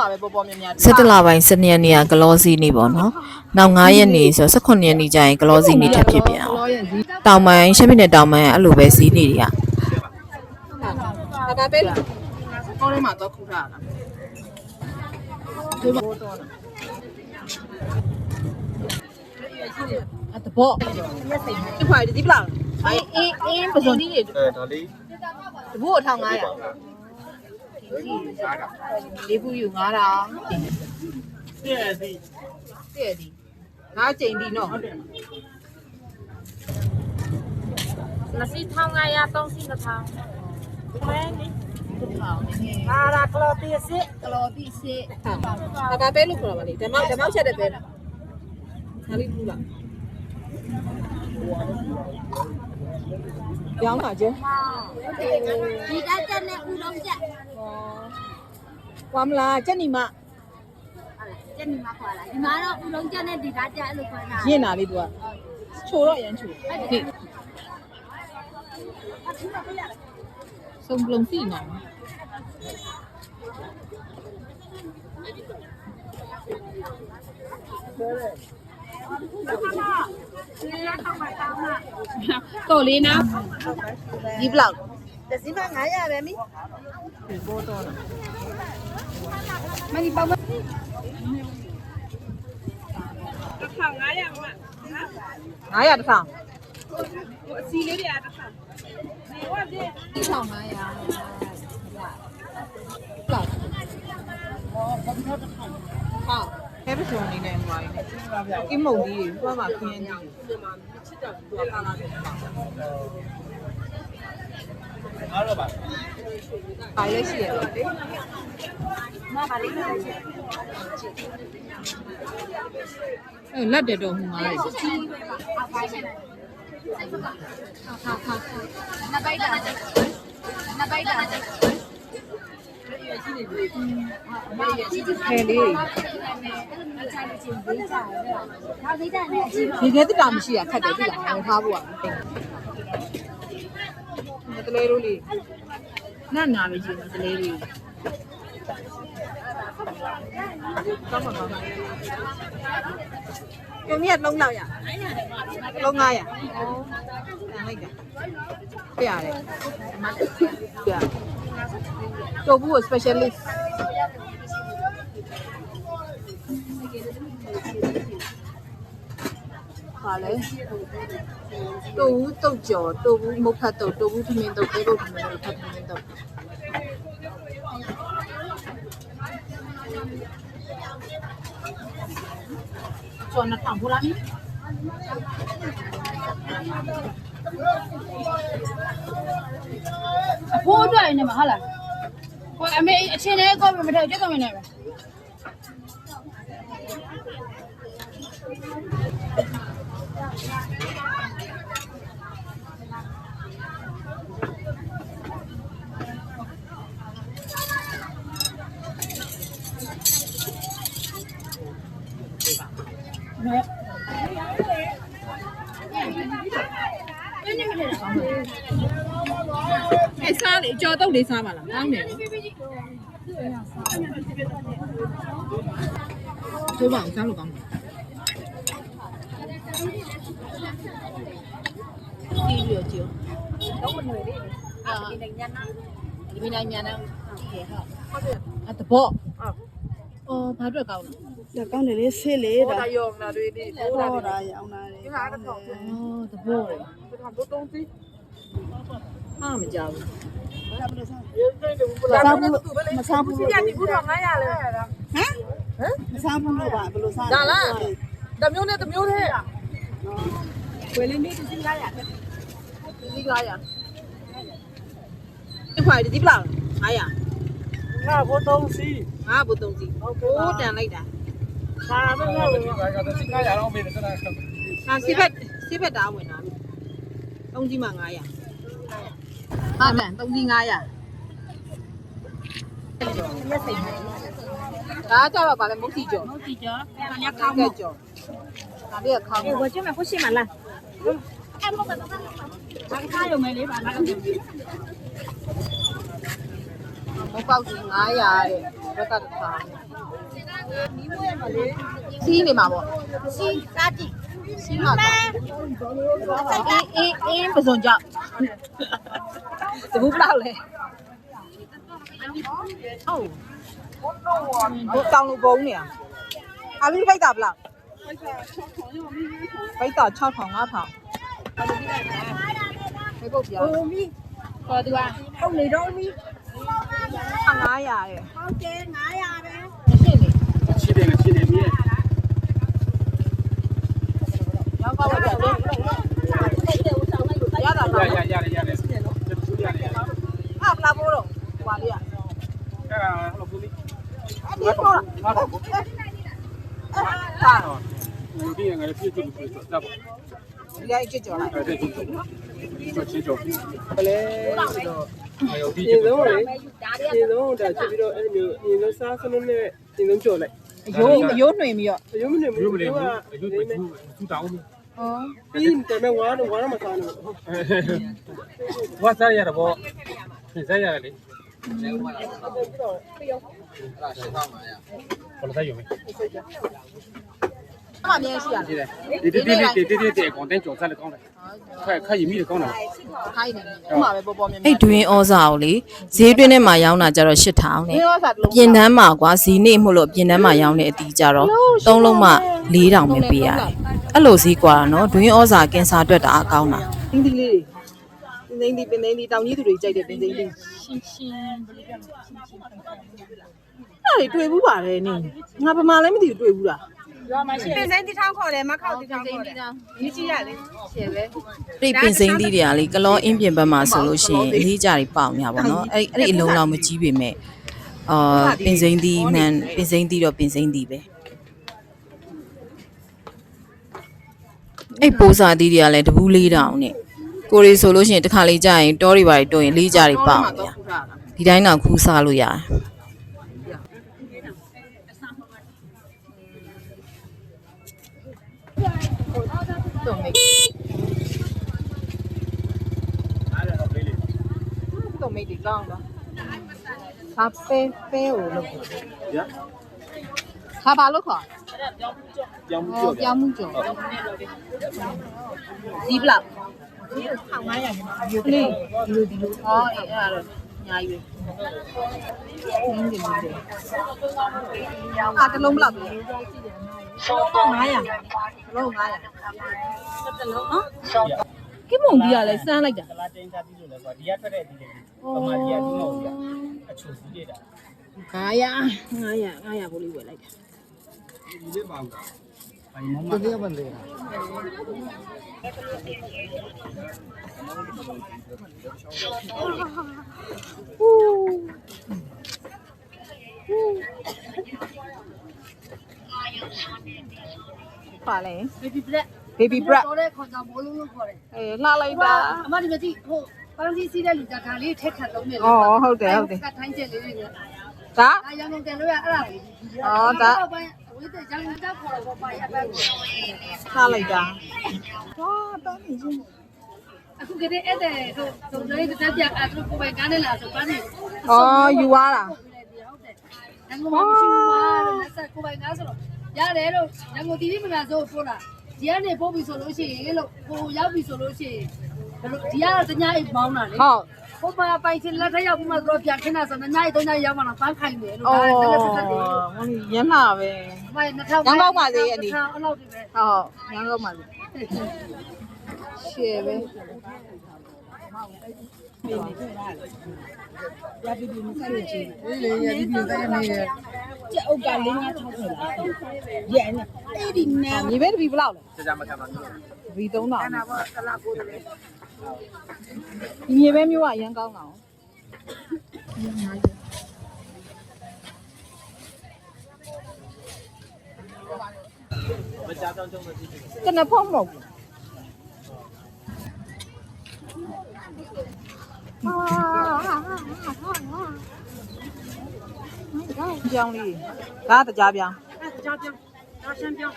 မှာပဲပေါ်ပေါ်များများ17လပိုင်း12ရက်နေ့ကဂလောစီနေ့ပေါ့နော်နောက်9ရက်နေ့ဆိုတော့18ရက်နေ့ကျရင်ဂလောစီနေ့ထပ်ဖြစ်ပြန်အောင်လောရဲ့ဒီတောင်ပိုင်းရှမ်းပြည်နယ်တောင်ပိုင်းကအဲ့လိုပဲစီးနေတွေကဒါဒါပဲလားကောင်းထဲမှာတော့ခူထားတာဒီမှာတော့အတဘောရက်စိန်ဒီဖိုင်ဒီပလာအေးအေးအေးပစုံဒီတွေအဲဒါလေးတဘူးအထောင်900 လေးဘူးယူ9000တဲ့ဒီတဲ့ဒီငါချိန်ဒီနော်နစီထောင်း900 3စီထောင်းမဲနိထောင်နေအာရာကလောတီစစ်ကလောတိစစ်ဒါဒါပဲလို့ခေါ်ပါလေဓမ္မဓမ္မချက်တဲ့ပဲလားခါလေးဘူးလားပြောင်းလာကျဲဒီတက်တက်နဲ့ဦးလုံးချက် ဝါမလားချက်နီမချက်နေမှာခေါ်လာဒီမှာတော့ဦးလုံးချက်နဲ့ဒီတက်တက်အဲ့လိုခေါ်တာရင့်တာလေးသူကချိုတော့ရမ်းချိုဒီစုံပလုံးစီနော်တော်လေးနော်ဒီဘလောက် တစင်းက900ပဲမိဘောတော့မနီပေါမ900တစ်ထောင်အစီလေးတွေကတစ်ခါဒီထောင်900လောက်ဟာအဲပစုံနေနေမှာနေကိမုံကြီးတွေဘာမှခင်းနေတယ် အားတော့ပါပါလဲရှိရတယ်လေမပါလေးနဲ့ချက်အဲလက်တယ်တော့ဟိုငါလေအောက်ပိုင်းနဲ့ဟာဟာနပိုက်တာနပိုက်တာခဲလေးနောက်သေးတယ်နဲ့အကြီးဒီခဲတက်တာမရှိတာခက်တယ်ပြီလားငါထားဖို့อ่ะမ တလေးတို့လေးနာနာပဲကြီးမတလေးလေးကောင်းပါကောင်းကျုံမြတ်လုံးလောက်ရလုံး900ဩတန်လိုက်တာပြရတယ်ပြတော့ဘူး specialist ပါလေတူဘူးတုတ်ကြော်တူဘူးမုတ်ဖတ်တုတ်တူဘူးသမင်းတုတ်တဲကုတ်သမင်းတုတ်ဖတ်သမင်းတုတ်ကျော်နှစ်ထောင်ဘူးလားနိအဖိုးအတွက်နေမှာဟုတ်လားဟိုအမေအချင်းလေးကောမထည့်ကျက်တော့မနေပဲအဲစားလေကြော်တုတ်လေးစားပါလားကောင်းတယ်နော်ကျိုး ပါအောင်စားလို့ကောင်းတယ်ဒီပြီးတော့ကြည့်တော့မနွယ်လေးအာဒီနိုင်ညာနာဒီမိနိုင်ညာနာဒီရဟာအတဘောအော်ဘာအတွက်ကောင်းလဲ ဒါကောင်းတယ်လေဆေးလေဟောဒါတာယောနာတွေဒီဟောတာရောင်းတာလေဒီမှာတော့အော်တဘောလေဒါတော့တုံးစီဟာမကြောက်ဘူးစားဘူးမစားဘူးလို့ဒီဘူးတော့900လဲမစားဘူးလို့ပါဘယ်လိုစားဒါလားတမျိုးနဲ့တမျိုးနဲ့ဝယ်လေးနေတစ်စီး900ဒီ900ဒီဖိုင်ဒီပလာ900ငါဘိုးသုံးစီငါဘူးတုံးစီဟိုးတန်လိုက်တာ ဟာမင်းတို့ကတော့စိတ်ကားရအောင်မေးတယ်ဆက်တာဟာစိဘက်စိဘက်တာဝင်တာတုံးကြီးမှာ900ဟာမန်တုံးကြီး900ဒါကြတော့ဗာလဲမုတ်စီကျော်မုတ်စီကျော်ဒါလည်းခေါင်းမကျော်ဒါလည်းခေါင်းဝကျမခုရှိမလားအမကတော့ဘာကရုံမဲလေးပါလားမပေါက်စီ900တဲ့ဘက်ကတစ်ခါ စီးနေမှာပေါ့စီစားကြည့်စီးမှာပေါ့အေးအေးအေးပစုံကြောက်တဘူးဘလောက်လဲဟုတ်ဘုတောင်းလို့ဘုံနေရအဘိဖိုက်တာဘလောက်ဖိုက်တာ6000 5000ဘယ်ပုတ်ပြောဟိုမီခေါ်သူကဟုတ်နေတော့မီ900ရဲ့ဟုတ်တယ်900 ရှိတယ်မရှိတယ်မြဲရရရရရတယ်သူရတယ်ဟာလာဘောတော့ဟွာလေးอ่ะအဲဟိုကူမီအဲ့ဒီတော့ဟာတော့ဟာတော့ဒီငါလည်းပြည့်စုံပြီဆိုတော့ဒီလိုက်ကြည့်ကြော်လိုက်အဲ့ဒီကြည့်ကြော်ကြည့်ကြော်ဘယ်လဲတော့အယောဒီကြည့်ကြော်လေဒီတော့ဒါကြည့်ပြီးတော့အဲ့လိုမျိုးဒီလိုစားစလုံးနဲ့ဒီလိုကြော်လိုက် အယိုးအယိုးနှွင်ပြီးတော့ရုံးမနေဘူးရုံးမနေဘူးအယုတ်ပဲသူသူတောင်းဘူးဟောပြီးတယ်မဲ့ဝါတော့ဝါတော့မစားလို့ဝါစားရတာပေါ့စားရတယ်လေဘယ်လိုစားယူမလဲ အမအမြဲရှိရလားရှိတယ်ဒီတိတိတိတိတိတိအကောင်တန်းကြော်ဆက်လည်းကောင်းတယ်ခက်ခက်ရမိလည်းကောင်းတယ်ခိုင်းနေတယ်ဥမာပဲပေါ်ပေါ်မြင်မြင်အဲ့ဒွင်းဩဇာကိုလေဈေးတွင်းထဲမှာရောင်းတာကြတော့8000နဲ့ရောစားတလုံးပြင်တန်းမှာကွာဈေးနေ့မို့လို့ပြင်တန်းမှာရောင်းတဲ့အတီးကြတော့သုံးလုံးမှ4000ပဲပေးရတယ်အဲ့လိုဈေးကွာနော်ဒွင်းဩဇာကင်ဆာအတွက်တာအကောင်းတာအင်းဒီလေးပင်သိန်းဒီပင်သိန်းဒီတောင်ကြီးသူတွေကြိုက်တယ်ပင်သိန်းဒီရှင်ရှင်ဘယ်လိုပြောလဲရှင်ရှင်အဲ့ဒါတွေတွေ့ဘူးပါလေနင်ငါဗမာလည်းမသိဘူးတွေ့ဘူးလား ပင်စိမ်းတိထောင်းခေါ်တယ်မခောက်တိထောင်းခေါ်တယ်ဒီကြည့်ရလေရှယ်ပဲပြိပင်စိမ့်သီးတွေကလေကလောအင်းပြင်ဘက်မှာဆိုလို့ရှိရင်အလေးကြတွေပေါင်ညာပါနော်အဲ့အဲ့ဒီအလုံးလောက်မကြီးပေမဲ့အာပင်စိမ့်သီးမှန်ပင်စိမ့်သီးတော့ပင်စိမ့်သီးပဲအဲ့ပိုးစာသီးတွေကလည်းတပူးလေးတောင်နဲ့ကိုရီဆိုလို့ရှိရင်တစ်ခါလေးကြာရင်တောတွေပါတွေတွရင်လေးကြတွေပေါင်နေရဒီတိုင်းတော့ခူးစားလို့ရတယ် တုံမိတ်တုံမိတ်ဒီကောင်းပါဟာပဲပဲကိုလုပ်ပါရဟာဘာလို့ခေါ်ပြောင်းမှုကြော်ပြောင်းမှုကြော်ဇီးဘလောက်1500ယူကလေးဒီလိုဒီလိုဟောအဲ့ဒါတော့ညာယူရင်းနေနေတယ်အာတလုံးဘလောက်ပဲ 900လုံး900တလုံးနော်ကိမုံဒီကလည်းစမ်းလိုက်တာကလာတင်ကြပြီးလို့လဲဆိုတော့ဒီကထွက်တဲ့ဒီလေပမာကြီးကဒီလိုပြအချိုစီးနေတာ900 900 900ဘိုးလေးဝယ်လိုက်တာဘာမှမသိဘူးလေ ပါလေ baby black baby black တော့တဲ့ခေါ်ကြောင်ဘိုးလုံးလို့ခေါ်တယ်အေးလှလိုက်တာအမဒီမကြည့်ဟိုပန်းစီစီးတဲ့လူကဒါလေးထက်ထက်သုံးနေလို့ဩဟုတ်တယ်ဟုတ်တယ်ကထိုင်းချက်လေးတွေညာဒါအရန်ကုန်တယ်လို့ရအဲ့ဒါလေးဩဒါဝိတ္တရန်ကုန်တက်ခေါ်တော့ပါရပတ်ကိုလှလိုက်တာဟာတန်းနေချင်းအခုကတည်းကအဲ့တဲ့တို့တို့လေးတက်ပြအထူးကိုပဲကားနေလာဆိုပန်းနေဩယူသွားတာဟုတ်တယ်ရန်ကုန်မှာရှိမှာလို့လက်ဆက်ကိုပဲကားဆိုတော့ ရတယ်လို့ရန်ကုန်တီးပြီးမများဆိုပို့လာဒီကနေပို့ပြီဆိုလို့ရှိရင်လို့ကိုရောက်ပြီဆိုလို့ရှိရင်ဘယ်လိုဒီကတော့တ냐အိတ်မောင်းတာလေဟုတ်ဟိုမှာပိုင်ချင်လက်ထက်ရောက်ပြီးမှတော့ပြန်ခင်းတာဆိုတော့ညအိတ်တော့ညရောက်မှတော့ပန်းခိုင်တယ်လို့အော်ဒါလည်းလက်ဆက်တယ်မင်းရမ်းလာပဲ။မိုင်2000ရန်ကုန်ပါစေအနီအဲ့လောက်ဒီပဲဟုတ်ရမ်းတော့မှလေရှယ် ပဲညီပဲတပီဘလောက်လဲကြာကြာမခံပါဘူးတပီ3000အဲ့ဒါပေါ့တစ်လကိုတည်းဒီညီပဲမျိုးကအရန်ကောင်းတာ哦ကနဖောက်မဟုတ်ဘူး ပြောင်းလေးဒါကတရားပြောင်းကြောက်ကြောက်ကြောက်ရှင်းပြောဟ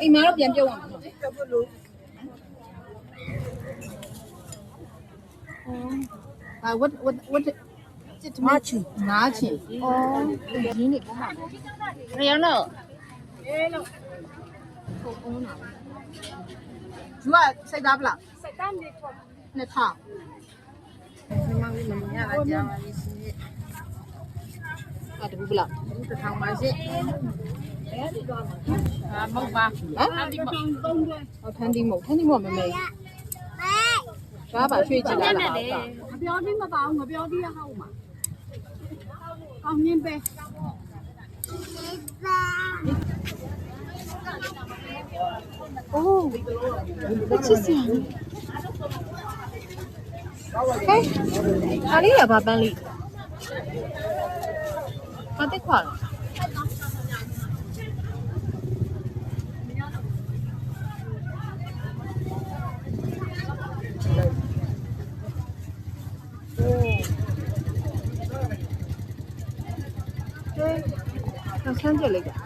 အိမ်မှာတော့ပြန်ပြုတ်အောင်နော်အာဝတ်ဝတ်ဝတ်စစ်တမချီနားချီအော်ဒီရင်းနေပုံမှာရရနော် အေးလို့ပုံပုံနာသူကစိတ်သားပလားစိတ်သားနေထောက်နှစ်ထောင်မမမမရလာကြပါလိမ့်စီအဲ့ဒါဘူးပလားတစ်ထောင်ပါရှင့်အာမဟုတ်ပါဟ မ်ဟောထန်းတီးမဟုတ်ထန်းတီးမဟုတ်မ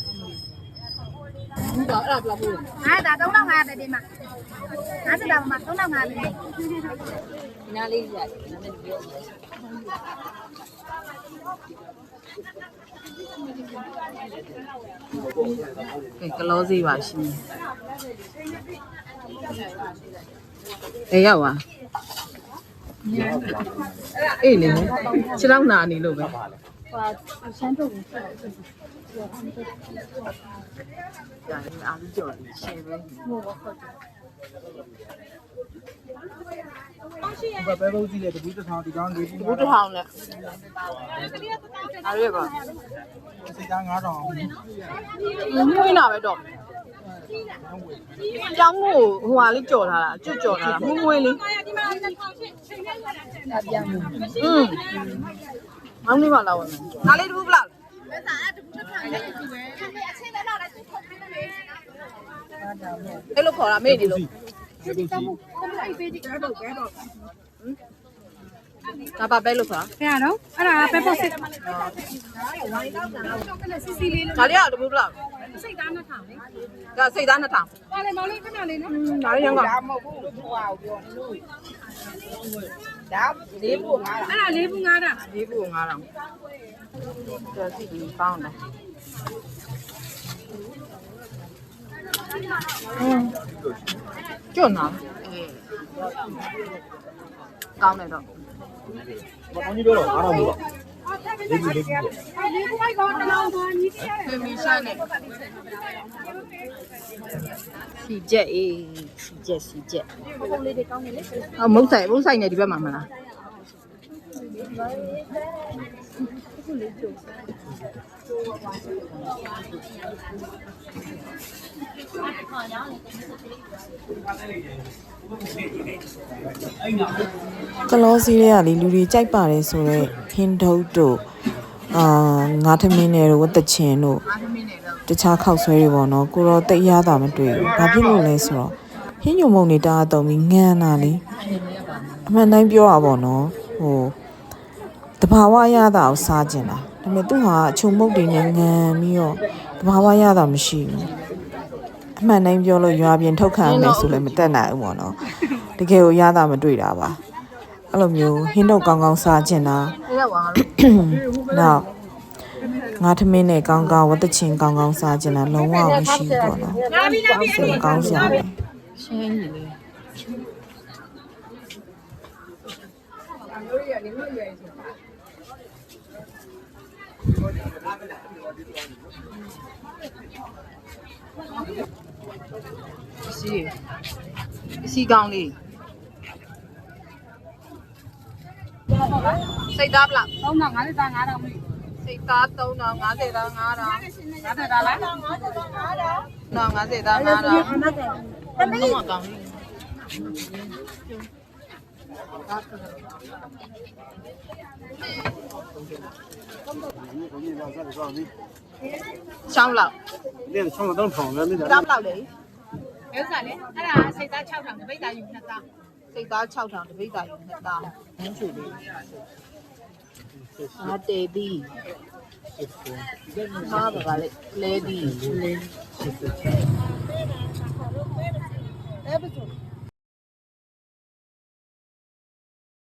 ဘာတိနေအဲ့ထိုင်တာရှင်းတပူး900ဗီဒီယိုပဲရိုက်ရှင်။ပစည်းရော900 1900ဘူးတော့အဲ့ဒါဘယ်လောက်ဘူးလဲငါဒါ3500ပဲဒီမှာငါစတာမှာ3500ပဲ။နားလေးရိုက်နားနဲ့ပြောကဲကလောစီပါရှင်။အေးရောက်ပါအေးလေခြေထောက်နာနေလို့ပဲရှမ်းထုတ်ကို ကြာရင်အားကြော်ရှယ်ပဲဘယ်ဘဲဘုတ်ကြည့်လေတပူးတစ်ထောင်ဒီကောင်းလေးဒီဘူးတစ်ထောင်နဲ့အားရပါစိတ်သား9000မွေးနာပဲတော့ကျောင်းကိုဟိုဟာလေးကြော်ထားတာကျွတ်ကြော်ထားတာမွေးမွေးလေးอืมမောင်လေးမလာဝင် မယ်ဒါလေးတပူးပလားအဲ့လိုခေါ်တာမေ့နေလို့ဒါပါပဲလို့ခေါ်ဖះနော်အဲ့ဒါပဲပေါ့စစ်တာဒါလေးကတပူးပလားစိတ်သားနှစ်ထောင်လေဒါစိတ်သား2000ပါလေမောင်လေးခဏလေးနော်ဒါလေးရန်ကဒါမဟုတ်ဘူးသူ့ဟာကိုပြောနေလို့ ဒါလေးဖို့ငါလားအဲ့ဒါလေးဘူးငါတာလေးခု9000ဒါစီပြီးပေါင်းတယ်ကျွတ်နာကောင်းတယ်တော့ဘာကောင်းကြီးပြောတော့9000 ဘူးပါလေးဘူးမိုက်ကောတလောင်းပါညီးတယ်ဖေမီရှာနဲ့စီချက်အေးစီချက်စီချက်ပုံလေးတွေကောင်းနေလေအမုတ်ဆိုင်မုတ်ဆိုင်နဲ့ဒီဘက်မှာမလား ကလောစီးရဲကလေလူတွေကြိုက်ပါတယ်ဆိုတော့ဟင်းဒုတ်တို့အာငါးသမင်းနဲ့တို့ဝတ်တချင်တို့တခြားခောက်ဆွဲတွေပေါ့နော်ကိုတော့တိတ်ရတာမတွေ့ဘူးဘာဖြစ်လို့လဲဆိုတော့ဟင်းညုံမုံနေတအားတုံပြီးငန်းတာလေအမှန်တိုင်းပြောတာပေါ့နော်ဟို တဘာဝရတာကိုစားကျင်တာဒါပေမဲ့သူ့ဟာအချုံမုတ်တွေနဲ့ငန်းပြီးတော့တဘာဝရတာမရှိဘူးအမှန်တိုင်းပြောလို့ရွာပြင်ထုတ်ခံရမယ်ဆိုလည်းမတက်နိုင်ဘူးပေါ့နော်တကယ်ကိုရတာမတွေ့တာပါအဲ့လိုမျိုးဟင်းတော့ကောင်းကောင်းစားကျင်တာနောက်ငါထမင်းနဲ့ကောင်းကောင်းဝတ်တချင်ကောင်းကောင်းစားကျင်တာလုံးဝမရှိဘူးပေါ့နော်နားပြီနားပြီစိတ်ကောင်းစရာပဲရှင်းကြီးလေ စီစီကောင်းလေးစိတ်သားဗလားသုံးတော့ငါလည်းသား9000မိစိတ်သား3000 50သား5000 9000လားနော်50သား5000သမီးကောင်းလေး 烧腊，你哋烧腊都烫嘅呢度。烧腊嚟，有啥呢？啊，四只臭肠就俾大鱼食啦。四家抽上就俾大用得啦，好處理。阿爹哋，媽爸爸咧，爹哋，爹哋，爹，